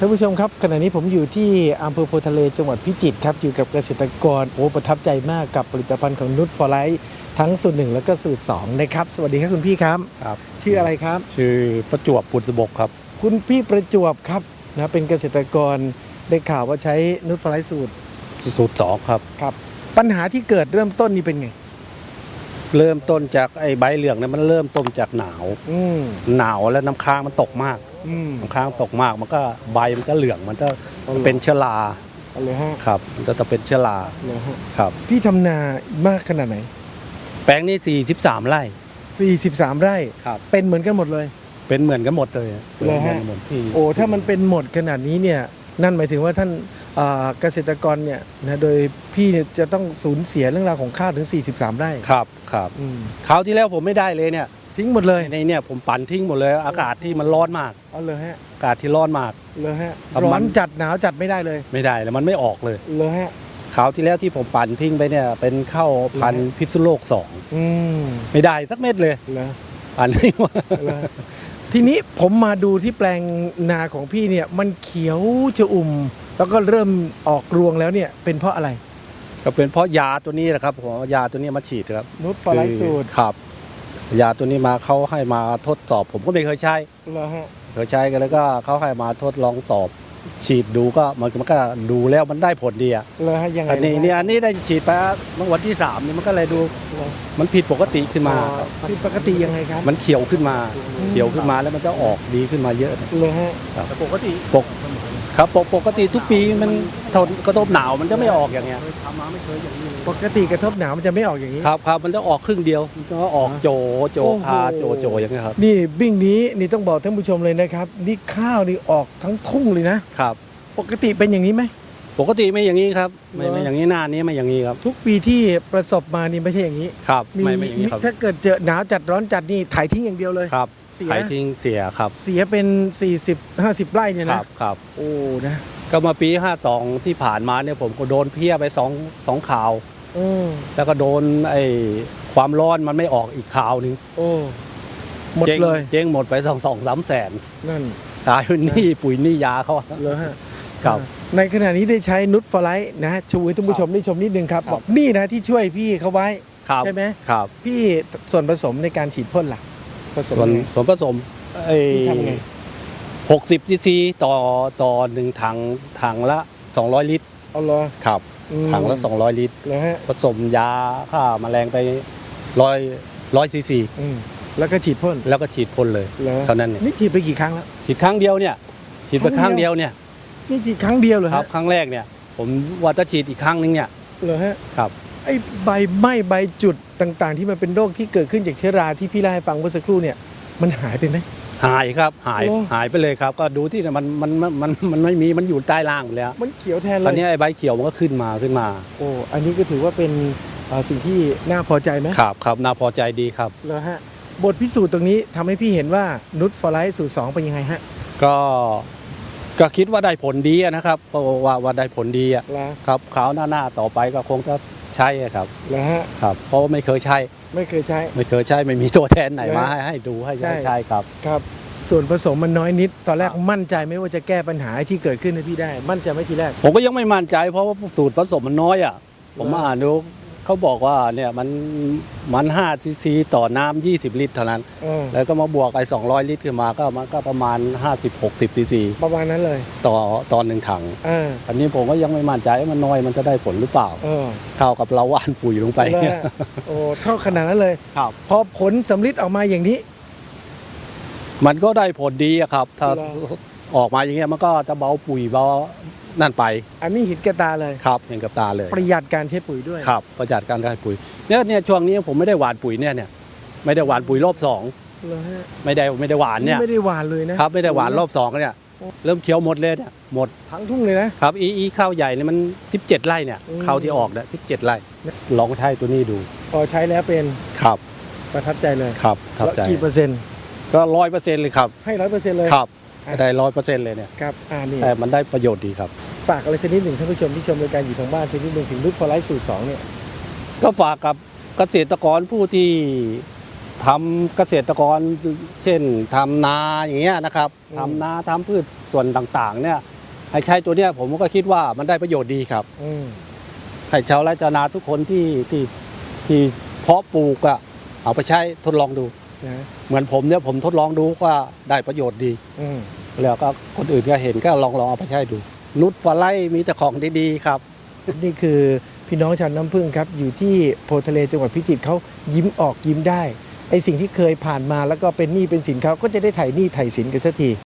ท่านผู้ชมครับขณะนี้ผมอยู่ที่อำเภอโพธิ์ทะเลจังหวัดพิจิตรครับอยู่กับเกษตรกรโอ้ประทับใจมากกับผลิตภัณฑ์ของนุชฟอร์ไลท์ทั้งสูตรหนึ่งแล้วก็สูตรสองนะครับ สวัสดีครับคุณพี่ครับ ครับ ชื่ออะไรครับ ชื่อประจวบปุตบกครับ คุณพี่ประจวบครับนะเป็นเกษตรกรได้ข่าวว่าใช้นุชฟอร์ไลท์สูตรสูตรสองครับครับ ปัญหาที่เกิดเริ่มต้นนี่เป็นไง เริ่มต้นจากไอ้ใบเหลืองเนี่ยมันเริ่มต้นจากหนาวอืมหนาวแล้วน้ำค้างมันตกมาก อืมน้ำค้างตกมากมันก็ใบมันจะเหลืองมันจะเอาเหรอเป็นเชื้อราเอาเลยฮะครับมันจะเป็นเชื้อราเลยฮะครับ พี่ทำนามากขนาดไหน แปลงนี้43ไร่43 ไร่ ครับ เป็นเหมือนกันหมดเลย เป็นเหมือนกันหมดเลยเหรอฮะมือนกันหมดที่โอ้ถ้ามันเป็นหมดขนาดนี้เนี่ยนั่นหมายถึงว่าท่านอ่าเกษตรกรเนี่ยนะโดยพี่เนี่ยจะต้องสูญเสียเรื่องราวของข้าวถึง 43 ไร่ครับครับอืมคราวที่แล้วผมไม่ได้เลยเนี่ย ทิ้งหมดเลยในเนี่ยผมปั่นทิ้งหมดเลยอากาศที่มันร้อนมากเอาเลยฮะอากาศที่ร้อนมากเลยฮะครับร้อมันนจัดหนาวจัดไม่ได้เลยไม่ได้แล้วมันไม่ออกเลยเลยฮะคราวที่แล้วที่ผมปั่นทิ้งไปเนี่ย เป็นข้าวพันธุ์พิษณุโลกสองอืมไม่ได้สักเม็ดเลยเลยอันนี้ว่าเลยทีนี้ผมมาดูที่แปลงนาของพี่เนี่ย มันเขียวจะอุ่ม แล้วก็เริ่มออกรวงแล้วเนี่ย เป็นเพราะอะไร ก็เป็นเพราะยาตัวนี้แหละครับผมเอายาตัวนี้มาฉีดครับนุชฟลายสูตรครับ ยาตัวนี้มาเขาให้มาทดสอบ ผมก็ไม่เคยใช้เลยฮะเคยใช้กันแล้วก็เขาให้มาทดลองสอบ ฉีดดูก็มันมันก็ดูแล้วมันได้ผลดีอะเลยฮะยังไงอันนี้ะเนี่ยอันนี้ได้ฉีดไปเมื่อวันที่สามนี่มันก็เลยดูเหรอมันผิดปกติขึ้นมาอ๋อผิดปกติยังไงครับมันเขียวขึ้นมา เขียวขึ้นมาแล้วมันจะออกดีขึ้นมาเยอะนะเลยฮะครับปกติปก ครับปกปกติทุกปีมันทนกระทบหนาวมันจะไม่ออกอย่างเงี้ยปกติกระทบหนาวมันจะไม่ออกอย่างนี้ ครับครับมันจะออกครึ่งเดียวมันก็ออกโจโจโอ้โหพาโจโจอย่างเงี้ยครับนี่บิ่งนี้นี่ต้องบอกท่านผู้ชมเลยนะครับ นี่ข้าวนี่ออกทั้งทุ่งเลยนะครับ ปกติเป็นอย่างนี้ไหม ปกติไม่อย่างนี้ครับไม่เหรอไม่อย่างนี้หน้านี้ไม่อย่างนี้ครับ ทุกปีที่ประสบมานี่ไม่ใช่อย่างนี้ครับไม่ไม่อย่างนี้ครับถ้าเกิดเจอหนาวจัดร้อนจัดนี่ถ่ายทิ้งอย่างเดียวเลยครับเสียขายทิ้งเสียครับ เสียเป็น 40 50 ไร่เนี่ยคนะรับครับโอ้นะก็มาปี 52 ที่ผ่านมาเนี่ยผมก็โดนเพี้ยไปสองสองข่าวอืมแล้วก็โดนไอ้ความร้อนมันไม่ออกอีกข่าวหนึงโอ้หมดจ๊งเลยเจ๊งหมดไปสองสองสามแสนนั่นตายเป็นหนี้ปุ๋ยหนี้ยาเขาเลยฮะครับ ในขณะนี้ได้ใช้นุชฟลายนะชูให้ท่านผู้ชมได้ชมนิดนึงครับครับบอกนี่นะที่ช่วยพี่เขาไว้ครับใช่ไหมครับ พี่ส่วนผสมในการฉีดพ่นล่ะผสมส่วนยังไงส่วนผสมไอ้พี่ทำไงหกสิบซีซีต่อต่อหนึ่งถังถังละ200ลิตรเอาเลยครับถังละ200ลิตรเลยฮะผสมยาฆ่าแมลงไปร้อยร้อยซีซีอืมแล้วก็ฉีดพ่นแล้วก็ฉีดพ่นเลยเลยเท่านั้นเนี่ยนี่ฉีดไปกี่ครั้งแล้วฉีดครั้งเดียวเนี่ยฉีดไปคครั้รั้งงเดีเดียยววเนี่ย นี่ฉีดครั้งเดียวเลยครับ ครั้งแรกเนี่ย ผมว่าจะฉีดอีกครั้งนึงเนี่ยเลยฮะครับไอ้ใบไหม้ใบจุดต่างๆ ที่มันเป็นโรคที่เกิดขึ้นจากเชื้อราที่พี่เล่าให้ฟังเมื่อสักครู่เนี่ย มันหายไปไหมหายครับหายโอ้หายไปเลยครับ ก็ดูที่มันมันมันมันมันไม่มีมันอยู่ใต้ล่างหมดแล้วมันเขียวแทนเลตอนนี้ยไอ้ใบเขียวมันก็ขึ้นมาขึ้นมา โอ้อันนี้ก็ถือว่าเป็นเอ่อสิ่งที่น่าพอใจไหมครับครับน่าพอใจดีครับแล้วฮะบทพิสูจน์ตรงนี้ทำให้พี่เห็นว่านุชฟอร์ไลท์สูตรสองเป็นยังไงฮะ ก็ ก็คิดว่าได้ผลดีอะนะครับเพราะว่าว่าได้ผลดีอะแล้วครับคราวหน้าหน้าต่อไปก็คงจะใช่อะครับแล้วฮะครับ เพราะว่าไม่เคยใช้ ไม่เคยใช้ ไม่เคยใช้ไม่มีตัวแทนไหนแล้วมาให้ให้ดูให้ใช่ใช้ใช่ครับ ครับ ส่วนผสมมันน้อยนิด ตอนแรกมั่นใจไหมว่าจะแก้ปัญหาที่เกิดขึ้นให้พี่ได้ มั่นใจไหมทีแรก ผมก็ยังไม่มั่นใจเพราะว่าสูตรผสมมันน้อยอะ ผมเหรอมาอ่านดู เขาบอกว่าเนี่ยมันมัน5ซีซีต่อน้ำ20ลิตรเท่านั้นเออแล้วก็มาบวกไอ้200ลิตรขึ้นมาก็มันก็ประมาณ50-60ซีซีประมาณนั้นเลยต่อตอนหนึ่งถัง เอออันนี้ผมก็ยังไม่มั่นใจว่ามันน้อยมันจะได้ผลหรือเปล่า เออเท่ากับเราหว่านปุ๋ยลงไปแล้วฮะโอ้เท่าขนาดนั้นเลย ครับ พอผลสำลิดออกมาอย่างนี้ มันก็ได้ผลดีอะครับ ถ้าเหรอ ออกมาอย่างเงี้ยมันก็จะเบาปุ๋ยเบา นั่นไปอันนี้เห็นแกบตาเลยครับเห็นกับตาเลยประหยัดการใช้ปุ๋ยด้วยครับประหยัดการการปุ๋ยเนี่ยเนี่ยช่วงนี้ผมไม่ได้หว่านปุ๋ยเนี่ยเนี่ยไม่ได้หว่านปุ๋ยรอบสองแล้วฮะไม่ได้ไม่ได้หวานเนี่ยไม่ได้หวานเลยนะครับไม่ได้หวานรอบสองเนี่ยเริ่มเขียวหมดเลยเนี่ยหมดทั้งทุ่งเลยนะครับอีอีข้าวใหญ่เนี่ยมัน 17 ไร่เนี่ยอืมข้าวที่ออกเนี่ย17 ไร่ลองใช้ตัวนี้ดูพอใช้แล้วเป็นครับประทับใจเลยครับทับใจแล้วกี่เปอร์เซ็นต์ก็ร้อยเปอร์เซ็นต์เลยครับให้ร้อยเปอร์เซ็นต์เลยครับอะได้ร้อยเปอร์เซ็นต์เลยเนี่ยครับอ่านี่แต่มันได้ประโยชน์ดีครับ ฝากอะไรสักนิดหนึ่งท่านผู้ชมที่ชมรายการอยู่ทางบ้านสักนิดหนึ่งถึงรุ่นฟอร์ไลท์สูตรสองเนี่ยก็ฝากกับเกษตรกรผู้ที่ทำเกษตรกรเช่นทำนาอย่างเงี้ยนะครับอืมทำนาทำพืชส่วนต่างๆ เนี่ยให้ใช้ตัวเนี้ยผมก็คิดว่ามันได้ประโยชน์ดีครับอืมให้ชาวไร่ชาวนาทุกคนที่ที่ที่เพาะปลูกอะเอาไปใช้ทดลองดู นะเหมือนผมเนี่ยผมทดลองดูว่าได้ประโยชน์ดี อืมแล้วก็คนอื่นก็เห็นก็ลองลองเอาไปใช้ดู นุชฟลาไลมีแต่ของดีๆครับ นี่คือพี่น้องชาวน้ำพึ่งครับ อยู่ที่โพทะเลจังหวัดพิจิตรเขายิ้มออกยิ้มได้ไอสิ่งที่เคยผ่านมาแล้วก็เป็นหนี้เป็นสินเขาก็จะได้ไถ่หนี้ไถ่สินกันสักที